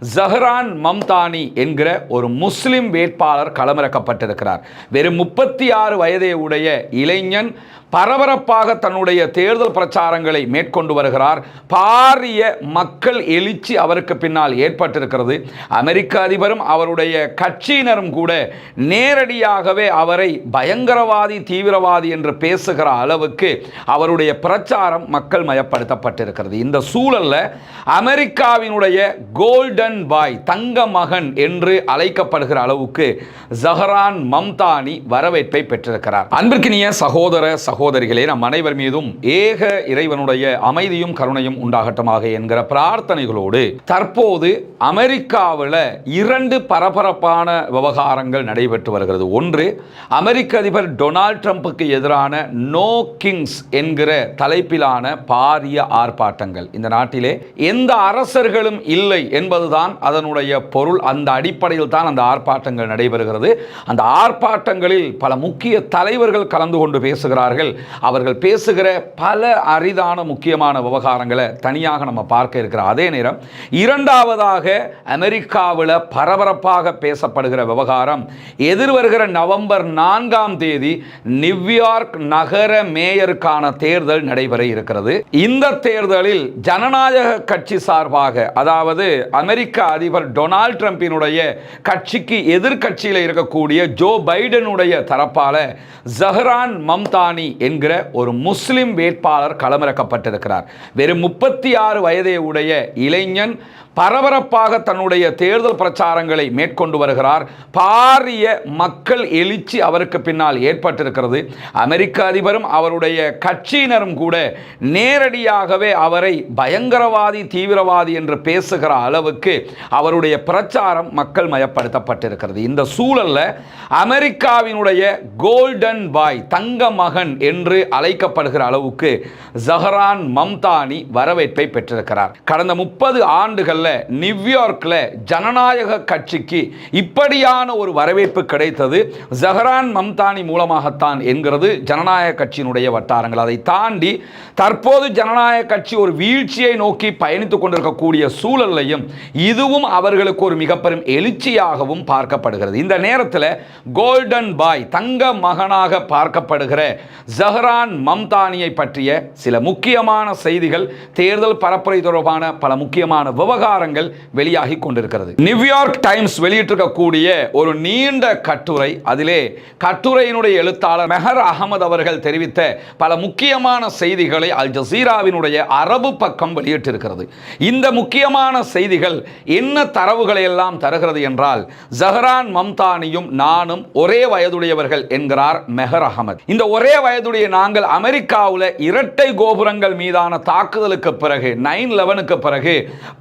ஜஹ்ரான் மம்தானி என்கிற ஒரு முஸ்லிம் வேட்பாளர் களமிறக்கப்பட்டிருக்கிறார். வெறும் முப்பத்தி ஆறு வயதே உடைய இளைஞன் பரபரப்பாக தன்னுடைய தேர்தல் பிரச்சாரங்களை மேற்கொண்டு வருகிறார். பாரிய மக்கள் எழுச்சி அவருக்கு பின்னால் ஏற்பட்டிருக்கிறது. அமெரிக்க அதிபரும் அவருடைய கட்சியினரும் கூட நேரடியாகவே அவரை பயங்கரவாதி தீவிரவாதி என்று பேசுகிற அளவுக்கு அவருடைய பிரச்சாரம் மக்கள் மயப்படுத்தப்பட்டிருக்கிறது. இந்த சூழல்ல அமெரிக்காவினுடைய கோல்டன் பாய் தங்க மகன் என்று அழைக்கப்படுகிற அளவுக்கு ஜஹரான் மம்தானி வரவேற்பை பெற்றிருக்கிறார். அன்பிற்கினிய சகோதர சகோதரிகளே நம் அனைவர் மீதும் ஏக இறைவனுடைய அமைதியும் கருணையும் உண்டாகட்டமாக என்கிற பிரார்த்தனைகளோடு தற்போது அமெரிக்காவில் இரண்டு பரபரப்பான விவகாரங்கள் நடைபெற்று வருகிறது. ஒன்று அமெரிக்க அதிபர் டொனால்ட் ட்ரம்ப்புக்கு எதிரான நோ கிங்ஸ் என்கிற தலைப்பிலான பாரிய ஆர்ப்பாட்டங்கள். இந்த நாட்டிலே எந்த அரசர்களும் இல்லை என்பதுதான் அதனுடைய பொருள். அந்த அடிப்படையில் தான் அந்த ஆர்ப்பாட்டங்கள் நடைபெறுகிறது. அந்த ஆர்ப்பாட்டங்களில் பல முக்கிய தலைவர்கள் கலந்து கொண்டு பேசுகிறார்கள். அவர்கள் பேசுகிற பல அரிதான முக்கியமான விவகாரங்களை தனியாக நம்ம பார்க்க இருக்கிற அதே நேரம் இரண்டாவதாக அமெரிக்காவில் பரபரப்பாக பேசப்படுகிற விவகாரம் எதிர்வருகிற நவம்பர் நான்காம் தேதி நியூயார்க் நகர மேயருக்கான தேர்தல் நடைபெற இருக்கிறது. இந்த தேர்தலில் ஜனநாயக கட்சி சார்பாக அதாவது அமெரிக்க அதிபர் டொனால்ட் ட்ரம்பினுடைய கட்சிக்கு எதிர்கட்சியில் இருக்கக்கூடிய ஜோ பைடனுடைய தரப்பால ஜஹ்ரான் மம்தானி என்கிற ஒரு முஸ்லிம் வேட்பாளர் களமிறக்கப்பட்டிருக்கிறார். வெறும் முப்பத்தி ஆறு வயதே உடைய இளைஞன் பரபரப்பாக தன்னுடைய தேர்தல் பிரச்சாரங்களை மேற்கொண்டு வருகிறார். பாரிய மக்கள் எழுச்சி அவருக்கு பின்னால் ஏற்பட்டிருக்கிறது. அமெரிக்க அதிபரும் அவருடைய கட்சியினரும் கூட நேரடியாகவே அவரை பயங்கரவாதி தீவிரவாதி என்று பேசுகிற அளவுக்கு அவருடைய பிரச்சாரம் மக்கள் மயப்படுத்தப்பட்டிருக்கிறது. இந்த சூழலில் அமெரிக்காவினுடைய கோல்டன் பாய் தங்க மகன் என்று அழைக்கப்படுகிற அளவுக்கு ஜஹரான் மம்தானி வரவேற்பை பெற்றிருக்கிறார். கடந்த முப்பது ஆண்டுகளில் நியூயார்க்கில் ஜனநாயக கட்சிக்கு இப்படியான ஒரு வரவேற்பு கிடைத்தது. ஜஹரான் மம்தானி மூலமாகத்தான் என்கிறது ஜனநாயக கட்சியினுடைய வட்டாரங்கள். அதை தாண்டி தற்போது ஜனநாயக கட்சி ஒரு வீழ்ச்சியை நோக்கி பயணித்துக் கொண்டிருக்கக்கூடிய சூழலையும் இதுவும் அவர்களுக்கு ஒரு மிகப்பெரும் எழுச்சியாகவும் பார்க்கப்படுகிறது. இந்த நேரத்தில் கோல்டன் பாய் தங்க மகனாக பார்க்கப்படுகிற ஜஹரான் மம்தானியை பற்றிய சில முக்கியமான செய்திகள் தேர்தல் பரப்புரை தொடர்பான பல முக்கியமான விவகாரம் விவகாரங்கள் வெளியாகி கொண்டிருக்கிறது. நியூயார்க் டைம்ஸ் வெளியிட்டிருக்கக்கூடிய ஒரு நீண்ட கட்டுரை அதிலே கட்டுரையினுடைய எழுத்தாளர் மெஹர் அகமது அவர்கள் தெரிவித்த பல முக்கியமான செய்திகளை அல் ஜசீராவினுடைய அரபு பக்கம் வெளியிட்டிருக்கிறது. இந்த முக்கியமான செய்திகள் என்ன தரவுகளை எல்லாம் தருகிறது என்றால் ஜஹரான் மம்தானியும் நானும் ஒரே வயதுடையவர்கள் என்கிறார் மெஹர் அகமது இந்த ஒரே வயதுடைய நாங்கள் அமெரிக்காவில் இரட்டை கோபுரங்கள் மீதான தாக்குதலுக்கு பிறகு நைன் லெவனுக்கு பிறகு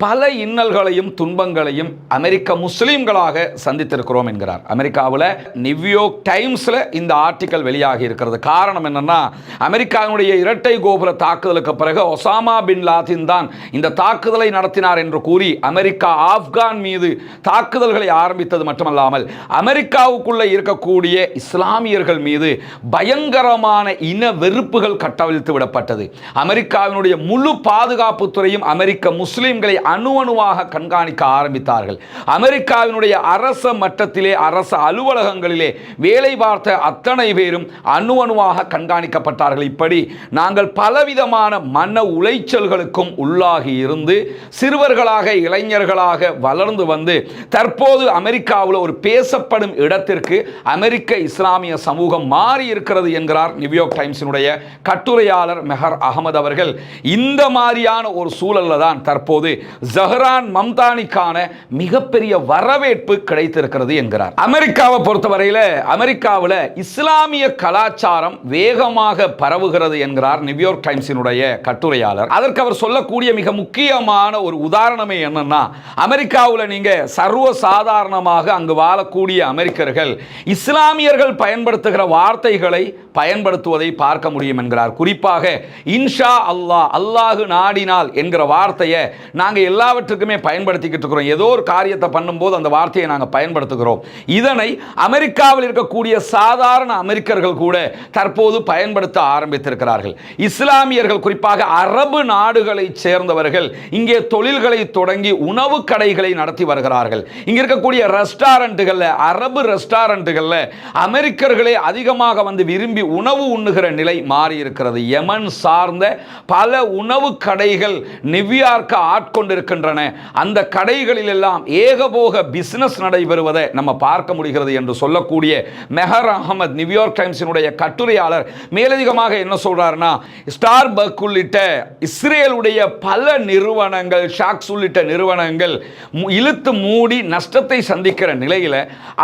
பல இன்னல்களையும் துன்பங்களையும் அமெரிக்க முஸ்லீம்களாக சந்தித்திருக்கிறோம் என்கிறார். அமெரிக்காவில் நியூயோர்க் டைம்ஸில் இந்த ஆர்டிக்கல் வெளியாகி இருக்கிறது. காரணம் என்னன்னா அமெரிக்காவினுடைய இரட்டை கோபுர தாக்குதலுக்கு பிறகு ஒசாமா பின் லாதின் தான் இந்த தாக்குதலை நடத்தினார் என்று கூறி அமெரிக்கா ஆப்கான் மீது தாக்குதல்களை ஆரம்பித்தது மட்டுமல்லாமல் அமெரிக்காவுக்குள்ள இருக்கக்கூடிய இஸ்லாமியர்கள் மீது பயங்கரமான இன வெறுப்புகள் கட்டவிழ்த்து விடப்பட்டது. அமெரிக்காவினுடைய முழு பாதுகாப்பு துறையும் அமெரிக்க முஸ்லிம்களை அணு அணுவாக கண்காணிக்க ஆரம்பித்தார்கள். அமெரிக்காவினுடைய அரச மட்டத்திலே அரச அலுவலகங்களிலே வேலை பார்த்த அத்தனை பேரும் அணு அணுவாக கண்காணிக்கப்பட்டார்கள். இப்படி நாங்கள் பலவிதமான மன உளைச்சல்களுக்கும் உள்ளாகி இருந்து சிறுவர்களாக இளைஞர்களாக வளர்ந்து வந்து தற்போது அமெரிக்காவில் ஒரு பேசப்படும் இடத்திற்கு அமெரிக்க இஸ்லாமிய சமூகம் மாறி இருக்கிறது என்கிறார் நியூயார்க் டைம்ஸினுடைய கட்டுரையாளர் மெஹர் அகமது அவர்கள். இந்த மாதிரியான ஒரு சூழல்ல தான் தற்போது ஜஹரான் மம்தானிக்கான மிகப்பெரிய வரவேற்பு கிடைத்திருக்கிறது என்கிறார். அமெரிக்காவை பொறுத்தவரையில் அமெரிக்காவில் இஸ்லாமிய கலாச்சாரம் வேகமாக பரவுகிறது என்கிறார் நியூயார்க் டைம்ஸினுடைய கட்டுரையாளர். அதற்கு அவர் சொல்லக்கூடிய மிக முக்கியமான ஒரு உதாரணமே என்னன்னா அமெரிக்காவில் நீங்க சர்வ சாதாரணமாக அங்கு வாழக்கூடிய அமெரிக்கர்கள் இஸ்லாமியர்கள் பயன்படுத்துகிற வார்த்தைகளை பயன்படுத்துவதை பார்க்க முடியும் என்கிறார். குறிப்பாக இன்ஷா அல்லாஹ் அல்லாஹு நாடினால் என்கிற வார்த்தையை நாங்கள் எல்லாவற்றையும் எல்லாவற்றுக்குமே பயன்படுத்திக்கிட்டு இருக்கிறோம். ஏதோ ஒரு காரியத்தை பண்ணும்போது அந்த வார்த்தையை நாங்கள் பயன்படுத்துகிறோம். இதனை அமெரிக்காவில் இருக்கக்கூடிய சாதாரண அமெரிக்கர்கள் கூட தற்போது பயன்படுத்த ஆரம்பித்திருக்கிறார்கள். இஸ்லாமியர்கள் குறிப்பாக அரபு நாடுகளைச் சேர்ந்தவர்கள் இங்கே தொழில்களை தொடங்கி உணவு கடைகளை நடத்தி வருகிறார்கள். இங்கே இருக்கக்கூடிய ரெஸ்டாரண்ட்டுகளில் அரபு ரெஸ்டாரண்ட்டுகளில் அமெரிக்கர்களே அதிகமாக வந்து விரும்பி உணவு உண்ணுகிற நிலை மாறி இருக்கிறது யமன் சார்ந்த பல உணவு கடைகள் நிவ்யார்க்கை ஆட்கொண்டிருக்கின்றன. அந்த கடைகளில் எல்லாம் ஏகபோக பிசினஸ் நடைபெறுவதை நம்ம பார்க்க முடிகிறது என்று சொல்லக்கூடிய மெஹர் அகமது நியூயார்க் டைம்ஸினுடைய கட்டுரையாளர் மேலதிகமாக என்ன சொல்றாருன்னா ஸ்டார் பக் உள்ளிட்ட இஸ்ரேலுடைய பல நிறுவனங்கள் ஷாக்ஸ் உள்ளிட்ட நிறுவனங்கள் இழுத்து மூடி நஷ்டத்தை சந்திக்கிற நிலையில்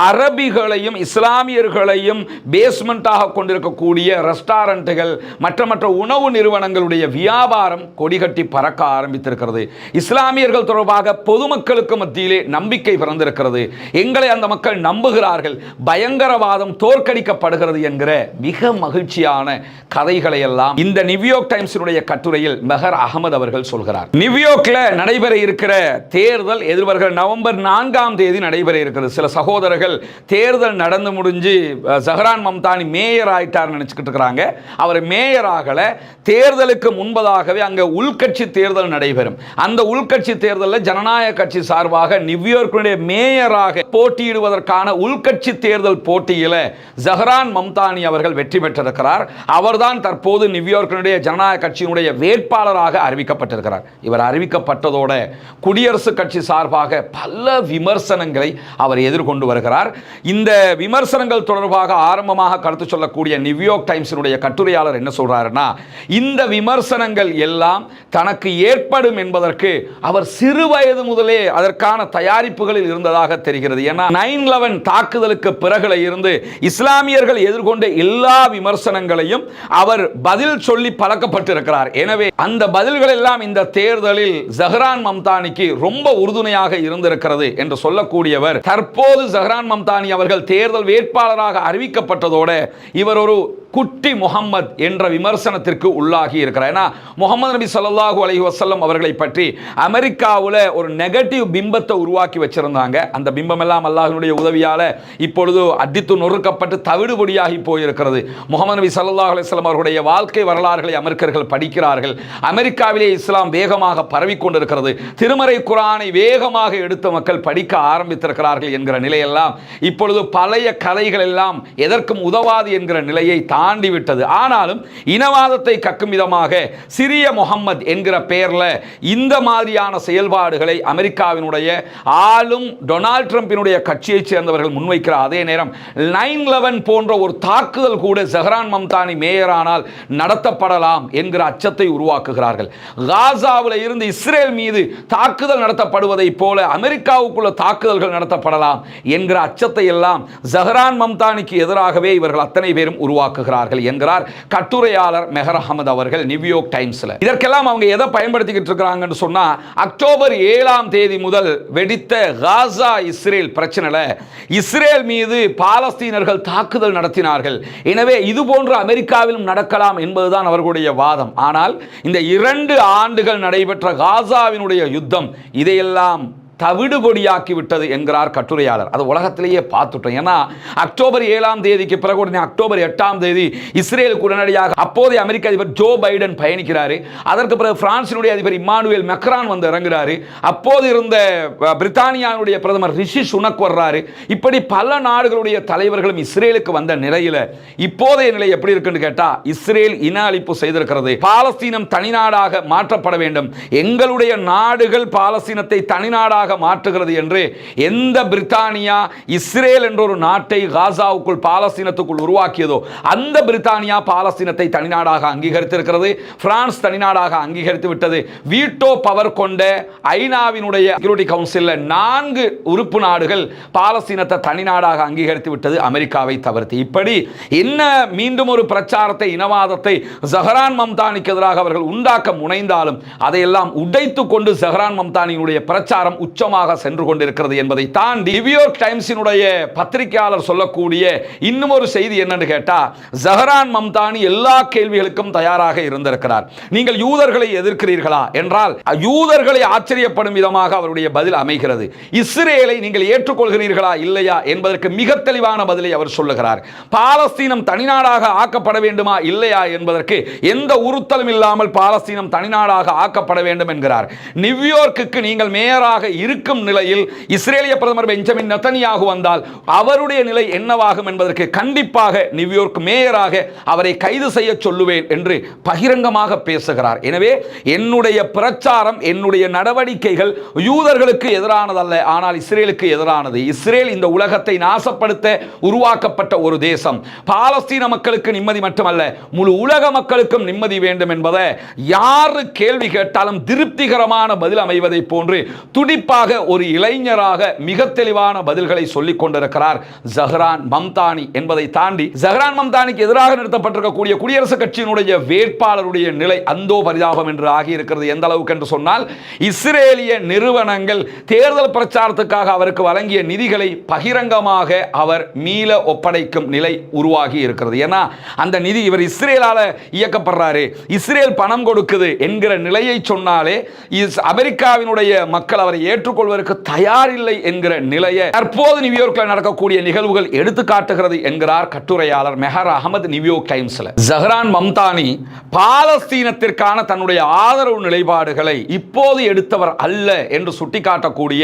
அரபிகளையும் இஸ்லாமியர்களையும் பேஸ்மெண்ட்டாக கொண்டிருக்கக்கூடிய ரெஸ்டாரண்ட்டுகள் மற்ற மற்ற உணவு நிறுவனங்களுடைய வியாபாரம் கொடிகட்டி பறக்க ஆரம்பித்திருக்கிறது. இஸ்லாமியர்கள் தேர்தல் தொடர்பாக பொதுமக்களுக்கு மத்தியிலே நம்பிக்கை பிறந்திருக்கிறது. எங்களை அந்த மக்கள் நம்புகிறார்கள். பயங்கரவாதம் தோற்கடிக்கப்படுகிறது என்கிற மிக மகிழ்ச்சியான கதைகளை எல்லாம் இந்த நியூயார்க் டைம்ஸினுடைய கட்டுரையில் மெஹர் அகமது அவர்கள் சொல்கிறார். நியூயார்க்ல நடைபெற இருக்கிற தேர்தல் எதிர்வருகிற நவம்பர் நான்காம் தேதி நடைபெற இருக்கிறது. சில சகோதரர்கள் தேர்தல் நடந்து முடிஞ்சு ஜஹரான் மம்தானி மேயர் ஆயிட்டார் நினைச்சுக்கிட்டு இருக்கிறாங்க. அவர் மேயர் ஆகல. தேர்தலுக்கு முன்பதாகவே அங்க உள்கட்சி தேர்தல் நடைபெறும். அந்த உள்கட்சி தேர்தல் தேர்தலில் ஜனநாயக கட்சி சார்பாக நியூயார்க்கினுடைய மேயராக போட்டியிடுவதற்கான உள்கட்சி தேர்தல் போட்டியில் ஜஹரான் மம்தானி அவர்கள் வெற்றி பெற்றிருக்கிறார். அவர்தான் தற்போது நியூயார்க்கினுடைய ஜனநாயக கட்சியினுடைய வேட்பாளராக அறிவிக்கப்பட்டிருக்கிறார். இவர் அறிவிக்கப்பட்டதோட குடியரசுக் கட்சி சார்பாக பல விமர்சனங்களை அவர் எதிர்கொண்டு வருகிறார். இந்த விமர்சனங்கள் தொடர்பாக ஆரம்பமாக கருத்து சொல்லக்கூடிய நியூயார்க் டைம்ஸினுடைய கட்டுரையாளர் என்ன சொல்றாருன்னா இந்த விமர்சனங்கள் எல்லாம் தனக்கு ஏற்படும் என்பதற்கு அவர் சிறு வயது முதலே அதற்கான தயாரிப்புகளில் இருந்ததாக தெரிகிறது. ஏன்னா நைன் லெவன் தாக்குதலுக்கு பிறகுல இருந்து இஸ்லாமியர்கள் எதிர்கொண்ட எல்லா விமர்சனங்களையும் அவர் பதில் சொல்லி பழக்கப்பட்டிருக்கிறார். எனவே அந்த பதில்கள் எல்லாம் இந்த தேர்தலில் ஜஹ்ரான் மம்தானிக்கு ரொம்ப உறுதுணையாக இருந்திருக்கிறது என்று சொல்லக்கூடியவர். தற்போது ஜஹ்ரான் மம்தானி அவர்கள் தேர்தல் வேட்பாளராக அறிவிக்கப்பட்டதோடு இவர் ஒரு குட்டி முகம்மது என்ற விமர்சனத்திற்கு உள்ளாகி இருக்கிறார். ஏன்னா முகமது நபி ஸல்லல்லாஹு அலஹி வசல்லம் அவர்களை பற்றி அமெரிக்காவில் ஒரு நெகட்டிவ் பிம்பத்தை உருவாக்கி வச்சிருந்தாங்க. அந்த பிம்பம் எல்லாம் எல்லாம் அல்லாஹினுடைய உதவியால் இப்பொழுது அடித்து நொறுக்கப்பட்டு தவிடுபொடியாகி போயிருக்கிறது. முகமது நபி ஸல்லல்லாஹு அலைஹி அவர்களுடைய வாழ்க்கை வரலாறுகளை அமெரிக்கர்கள் படிக்கிறார்கள். அமெரிக்காவிலே இஸ்லாம் வேகமாக பரவி கொண்டிருக்கிறது திருமறை குரானை வேகமாக எடுத்த மக்கள் படிக்க ஆரம்பித்திருக்கிறார்கள் என்கிற நிலையெல்லாம் இப்பொழுது பழைய கலைகள் எல்லாம் எதற்கும் உதவாது என்கிற நிலையை தாண்டி விட்டது ஆனாலும் இனவாதத்தை கக்கும் விதமாக சிறிய முகம்மது என்கிற பெயர்ல இந்த மாதிரியான செயல்பாடுகளை அமெரிக்காவினுடைய ஆளும் டொனால்ட் ட்ரம்பினுடைய கட்சியைச் சேர்ந்தவர்கள் முன்வைக்கிற அதே நேரம் நைன் லெவன் போன்ற ஒரு தாக்குதல் கூட ஜஹரான் மம்தானி மேயரானால் நடத்தப்படலாம் என்கிற அச்சத்தை உருவாக்குகிறார்கள். காசாவில் இருந்து இஸ்ரேல் மீது தாக்குதல் நடத்தப்படுவதைப் போல அமெரிக்காவுக்குள்ள தாக்குதல்கள் நடத்தப்படலாம் என்கிற அச்சத்தை எல்லாம் ஜஹரான் மம்தானிக்கு எதிராகவே இவர்கள் அத்தனை பேரும் உருவாக்குகிறார்கள் என்கிறார் கட்டுரையாளர் மெஹர் அகமது அவர்கள் நியூயோர்க் டைம்ஸில். இதற்கெல்லாம் அவங்க எதை பயன்படுத்திக்கிட்டு இருக்கிறாங்கன்னு சொன்னால் அக்டோபர் ஏழாம் தேதி முதல் வெடித்த காசா இஸ்ரேல் பிரச்சனைல இஸ்ரேல் மீது பாலஸ்தீனர்கள் தாக்குதல் நடத்தினார்கள். எனவே இது போன்று அமெரிக்காவிலும் நடக்கலாம் என்பதுதான் அவர்களுடைய வாதம். ஆனால் இந்த இரண்டு ஆண்டுகள் நடைபெற்ற காசாவினுடைய யுத்தம் இதையெல்லாம் தவிடுபொடியாக்கி விட்டது என்கிறார் கட்டுரையாளர். அது உலகத்திலேயே பார்த்துட்டோம். ஏன்னா அக்டோபர் ஏழாம் தேதிக்கு பிறகு உடனே அக்டோபர் எட்டாம் தேதி இஸ்ரேலுக்கு உடனடியாக அப்போதைய அமெரிக்க அதிபர் ஜோ பைடன் பயணிக்கிறாரு. அதற்கு பிறகு பிரான்சினுடைய அதிபர் இம்மானுவேல் மெக்ரான் வந்து இறங்குறாரு. அப்போது இருந்த பிரித்தானியாவுடைய பிரதமர் ரிஷி சுனக் வர்றாரு. இப்படி பல நாடுகளுடைய தலைவர்களும் இஸ்ரேலுக்கு வந்த நிலையில இப்போதைய நிலை எப்படி இருக்குன்னு கேட்டா இஸ்ரேல் இன அழிப்பு செய்திருக்கிறது. பாலஸ்தீனம் தனிநாடாக மாற்றப்பட வேண்டும். எங்களுடைய நாடுகள் பாலஸ்தீனத்தை தனிநாடாக மாற்றுகிறது என்று எந்த பிரித்தானியா இஸ்ரேல் என்ற ஒரு நாட்டை காசாவுக்குள் பாலஸ்தீனத்துக்குள் உருவாக்கியதோ அந்த பிரித்தானியா பாலஸ்தீனத்தை தனிநாடாக அங்கீகரித்திருக்கிறது. பிரான்ஸ் தனிநாடாக அங்கீகரித்து விட்டது. வீட்டோ பவர் கொண்ட ஐநாவினுடைய செக்யூரிட்டி கவுன்சிலில் நான்கு உறுப்பு நாடுகள் பாலஸ்தீனத்தை தனிநாடாக அங்கீகரித்து விட்டது அமெரிக்காவை தவிர்த்து. இப்படி என்ன மீண்டும் ஒரு பிரச்சாரத்தை இனவாதத்தை ஜஹரான் மம்தானிக்கு எதிராக அவர்கள் உண்டாக்க முனைந்தாலும் அதையெல்லாம் உடைத்து கொண்டு ஜஹரான் மம்தானியினுடைய பிரச்சாரம் உச்ச உச்சமாக சென்று கொண்டிருக்கிறது என்பதை தாண்டி நியூயார்க் டைம்ஸினுடைய பத்திரிகையாளர் சொல்லக்கூடிய இன்னும் ஒரு செய்தி என்னன்னு கேட்டா ஜஹரான் மம்தானி எல்லா கேள்விகளுக்கும் தயாராக இருந்திருக்கிறார். நீங்கள் யூதர்களை எதிர்க்கிறீர்களா? என்றால் யூதர்களை ஆச்சரியப்படும் விதமாக அவருடைய பதில் அமைகிறது. இஸ்ரேலை நீங்கள் ஏற்றுக்கொள்கிறீர்களா? இல்லையா? என்பதற்கு மிக தெளிவான பதிலை அவர் சொல்லுகிறார். பாலஸ்தீனம் தனிநாடாக ஆக்கப்பட வேண்டுமா? இல்லையா? என்பதற்கு எந்த உறுத்தலும் இல்லாமல் பாலஸ்தீனம் தனிநாடாக ஆக்கப்பட வேண்டும் என்கிறார். நியூயார்க்கு நீங்கள் மேயராக இரு இருக்கும் நிலையில் இஸ்ரேலிய பிரதமர் பெஞ்சமின் நத்தனியாக வந்தால் அவருடைய நிலை என்னவாகும் என்பதற்கு கண்டிப்பாக நியூயோர்க் மேயராக அவரை கைது செய்ய சொல்லுவேன் என்று பகிரங்கமாக பேசுகிறார். எனவே என்னுடைய பிரச்சாரம் என்னுடைய நடவடிக்கைகள் யூதர்களுக்கு எதிரானதல்ல ஆனால் இஸ்ரேலுக்கு எதிரானது. இஸ்ரேல் இந்த உலகத்தை நாசப்படுத்த உருவாக்கப்பட்ட ஒரு தேசம். பாலஸ்தீன மக்களுக்கு நிம்மதி மட்டுமல்ல முழு உலக மக்களுக்கும் நிம்மதி வேண்டும் என்பதை யாரு கேள்வி கேட்டாலும் திருப்திகரமான பதில் அமைவதை போன்று குறிப்பாக ஒரு இளைஞராக மிக தெளிவான பதில்களை சொல்லிக் கொண்டிருக்கிறார் ஜஹ்ரான் மம்தானி என்பதை தாண்டி ஜஹ்ரான் மம்தானிக்கு எதிராக நிறுத்தப்பட்டிருக்கக்கூடிய குடியரசுக் கட்சியினுடைய வேட்பாளருடைய நிலை அந்தோ பரிதாபம் என்று ஆகியிருக்கிறது எந்த அளவுக்கு என்று சொன்னால் இஸ்ரேலிய நிறுவனங்கள் தேர்தல் பிரச்சாரத்துக்காக அவருக்கு வழங்கிய நிதிகளை பகிரங்கமாக அவர் மீள ஒப்படைக்கும் நிலை உருவாகி இருக்கிறது. ஏன்னா அந்த நிதி இவர் இஸ்ரேலால் இயக்கப்படுறாரு இஸ்ரேல் பணம் கொடுக்குது என்கிற நிலையை சொன்னாலே அமெரிக்காவினுடைய மக்கள் அவரை ஏற்று ஏற்றுக்கொள்வதற்கு தயாரில்லை என்கிற நிலையை தற்போது நியூயார்க்கில் நடக்கக்கூடிய நிகழ்வுகள் எடுத்து காட்டுகிறது என்கிறார் கட்டுரையாளர் மெஹர் அகமது நியூயோர்க் டைம்ஸ்ல. ஜஹரான் மம்தானி பாலஸ்தீனத்திற்கான தன்னுடைய ஆதரவு நிலைப்பாடுகளை இப்போது எடுத்தவர் அல்ல என்று சுட்டிக்காட்டக்கூடிய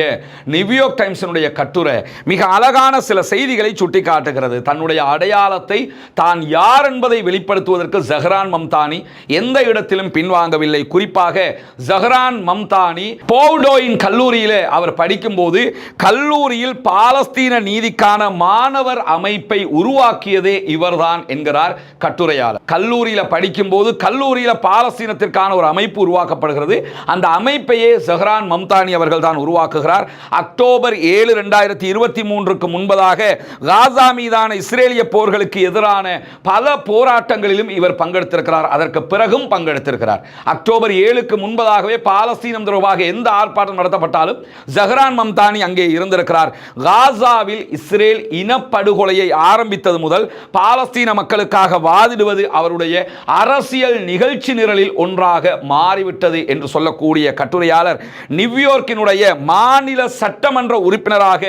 நியூயோர்க் டைம்ஸினுடைய கட்டுரை மிக அழகான சில செய்திகளை சுட்டிக்காட்டுகிறது. தன்னுடைய அடையாளத்தை தான் யார் என்பதை வெளிப்படுத்துவதற்கு ஜஹரான் மம்தானி எந்த இடத்திலும் பின்வாங்கவில்லை. குறிப்பாக ஜஹரான் மம்தானி போவ்டோயின் கல்லூரியில் அவர் படிக்கும்போது கல்லூரியில் பாலஸ்தீன நீதிக்கான மாணவர் அமைப்பை உருவாக்கியதே இவர்தான் என்கிறார் கட்டுரையாளர். கல்லூரியில் படிக்கும்போது கல்லூரியில் பாலஸ்தீனத்திற்கான ஒரு அமைப்பு உருவாக்கப்படுகிறது. அந்த அமைப்பையே ஜஹ்ரான் மம்தானி அவர்கள் தான் உருவாக்குகிறார். அக்டோபர் ஏழு ரெண்டாயிரத்தி இருபத்தி மூன்றுக்கு முன்பதாக காசா மீதான இஸ்ரேலிய போர்களுக்கு எதிரான பல போராட்டங்களிலும் இவர் பங்கெடுத்திருக்கிறார். அதற்கு பிறகும் பங்கெடுத்திருக்கிறார். அக்டோபர் ஏழுக்கு முன்பதாகவே பாலஸ்தீனம் தொடர்பாக எந்த ஆர்ப்பாட்டம் நடத்தப்பட்டாலும் ஜஹ்ரான் மம்தானி அங்கே இருந்திருக்கிறார். காசாவில் இஸ்ரேல் இனப்படுகொலையை ஆரம்பித்தது முதல் பாலஸ்தீன மக்களுக்காக வாதிடுவது அவருடைய அரசியல் நிகழ்ச்சி நிரலில் ஒன்றாக மாறிவிட்டது என்று சொல்லக்கூடிய கட்டுரையாளர் நியூயோர்க்கினுடைய மாநில சட்டமன்ற உறுப்பினராக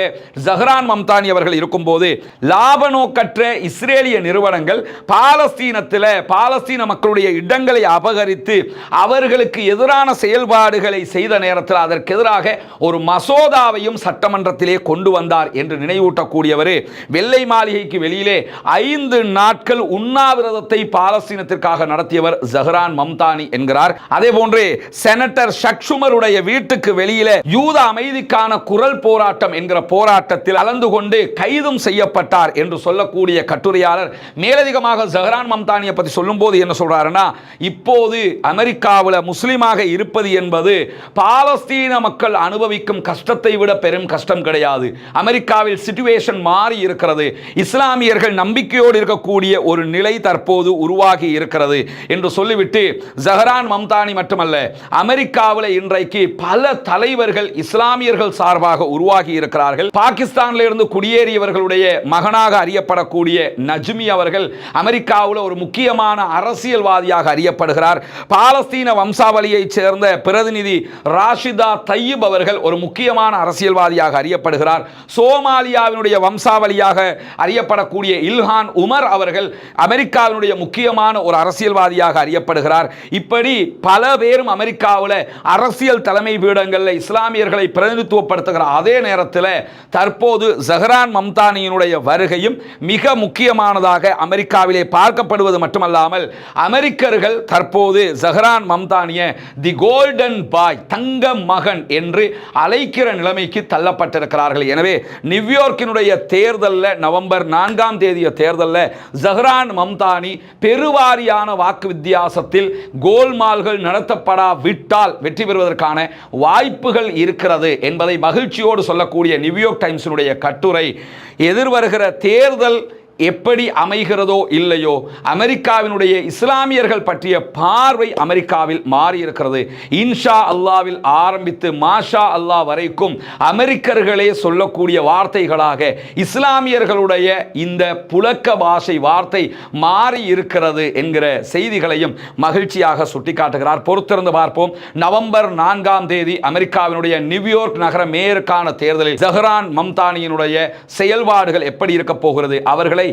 ஜஹ்ரான் மம்தானி அவர்கள் இருக்கும்போது லாப நோக்கற்ற இஸ்ரேலிய நிறுவனங்கள் பாலஸ்தீனத்தில் பாலஸ்தீன மக்களுடைய இடங்களை அபகரித்து அவர்களுக்கு எதிரான செயல்பாடுகளை செய்த நேரத்தில் அதற்கு எதிராக ஒரு மசோதாவையும் சட்டமன்றத்திலே கொண்டு வந்தார் என்று நினைவூட்டக்கூடியவர் வெள்ளை மாளிகைக்கு வெளியிலே ஐந்து நாட்கள் உண்ணாவிரதத்தை பாலஸ்தீனத்திற்காக நடத்தியவர் ஜஹ்ரான் மம்தானி என்கிறார். அதே போன்று செனட்டர் ஷக்ஷுமருடைய வீட்டுக்கு வெளியில யூத அமைதிக்கான குரல் போராட்டம் என்கிற போராட்டத்தில் அளந்து கொண்டு கைதும் செய்யப்பட்டார் என்று சொல்லக்கூடிய கட்டுரையாளர் மேலதிகமாக ஜஹ்ரான் மம்தானியை பற்றி சொல்லும்போது என்ன சொல்றாருன்னா இப்போது அமெரிக்காவில் முஸ்லீமாக இருப்பது என்பது பாலஸ்தீன மக்கள் அனுபவிக்கும் கஷ்டத்தை விட பெரும் கஷ்டம் கிடையாது. அமெரிக்காவில் சிச்சுவேஷன் மாறி இருக்கிறது. இஸ்லாமியர்கள் நம்பிக்கையோடு இருக்கக்கூடிய ஒரு நிலை தற்போது உருவாகி இருக்கிறது என்று சொல்லிவிட்டு ஜஹரான் மம்தானி மட்டுமல்ல அமெரிக்காவில் இன்றைக்கு பல தலைவர்கள் இஸ்லாமியர்கள் சார்பாக உருவாகி இருக்கிறார்கள். பாகிஸ்தானில் இருந்து குடியேறியவர்களுடைய மகனாக அறியப்படக்கூடிய நஜ்மி அவர்கள் அமெரிக்காவில் ஒரு முக்கியமான அரசியல்வாதியாக அறியப்படுகிறார். பாலஸ்தீன வம்சாவளியைச் சேர்ந்த பிரதிநிதி ராஷிதா தையீப் அவர்கள் ஒரு முக்கியமான அரசியல்வாதியாக அறியப்படுகிறார். சோமாலியாவினுடைய வம்சாவளியாக அறியப்படக்கூடிய இல்ஹான் உமர் அவர்கள் அமெரிக்காவினுடைய முக்கியமான ஒரு அரசியல்வாதியாக அறியப்படுகிறார். இப்படி பல பேரும் அமெரிக்காவில் அரசியல் தலைமை பீடங்களில் இஸ்லாமியர்களை பிரதிநிதித்துவப்படுத்துகிற அதே நேரத்தில் தற்போது ஜஹரான் மம்தானியினுடைய வருகையும் மிக முக்கியமானதாக அமெரிக்காவிலே பார்க்கப்படுவது மட்டுமல்லாமல் அமெரிக்கர்கள் தற்போது ஜஹரான் மம்தானிய தி கோல்டன் பாய் தங்க மகன் என்று அழைக்கிற நிலைமைக்கு தள்ளப்பட்டிருக்கிறார்கள். எனவே நியூயார்க்கினுடைய தேர்தலில் நவம்பர் நான்காம் தேதிய தேர்தலில் ஜஹ்ரான் மம்தானி பெருவாரியான வாக்கு வித்தியாசத்தில் கோல்மால்கள் நடத்தப்படாவிட்டால் வெற்றி பெறுவதற்கான வாய்ப்புகள் இருக்கிறது என்பதை மகிழ்ச்சியோடு சொல்லக்கூடிய நியூயார்க் டைம்ஸினுடைய கட்டுரை. எதிர்வருகிற தேர்தல் எப்படி அமைகிறதோ இல்லையோ அமெரிக்காவினுடைய இஸ்லாமியர்கள் பற்றிய பார்வை அமெரிக்காவில் மாறியிருக்கிறது. இன்ஷா அல்லாவில் ஆரம்பித்து மாஷா அல்லாஹ் வரைக்கும் அமெரிக்கர்களே சொல்லக்கூடிய வார்த்தைகளாக இஸ்லாமியர்களுடைய இந்த புழக்க பாஷை வார்த்தை மாறி இருக்கிறது என்கிற செய்திகளையும் மகிழ்ச்சியாக சுட்டிக்காட்டுகிறார். பொறுத்திருந்து பார்ப்போம். நவம்பர் நான்காம் தேதி அமெரிக்காவினுடைய நியூயார்க் நகர மேயருக்கான தேர்தலில் ஜஹ்ரான் மம்தானியினுடைய செயல்பாடுகள் எப்படி இருக்க போகிறது அவர்களை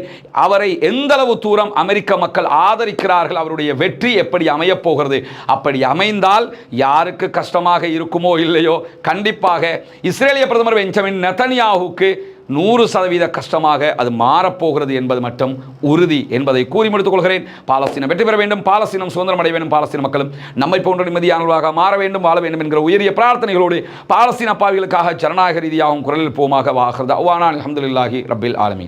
அவரை எந்த அளவு தூரம் அமெரிக்க மக்கள் ஆதரிக்கிறார்கள் அவருடைய வெற்றி எப்படி அமையப் போகிறது? அப்படி அமைந்தால் யாருக்கு கஷ்டமாக இருக்குமோ இல்லையோ கண்டிப்பாக இஸ்ரேலிய பிரதமர் பெஞ்சமின் நெத்தனியாவுக்கு நூறு சதவீத கஷ்டமாக அது மாறப்போகிறது என்பது மட்டும் உறுதி என்பதை கூறி முடித்துக் கொள்கிறேன். பாலஸ்தீனம் வெற்றி பெற வேண்டும் பாலஸ்தீனம் சுதந்திரம் அடைய வேண்டும் பாலஸ்தீன மக்களும் நம்மை போன்ற நிம்மதியானவர்களாக மாற வேண்டும் வாழ வேண்டும் என்கிற உயரிய பிரார்த்தனைகளோடு பாலஸ்தீன அப்பாவிகளுக்காக ஜனநாயக ரீதியாகவும் குரலில் போமாக வாகிறது. அவ்வானா அலமதுல்லாஹி ரபில் ஆலமீன்.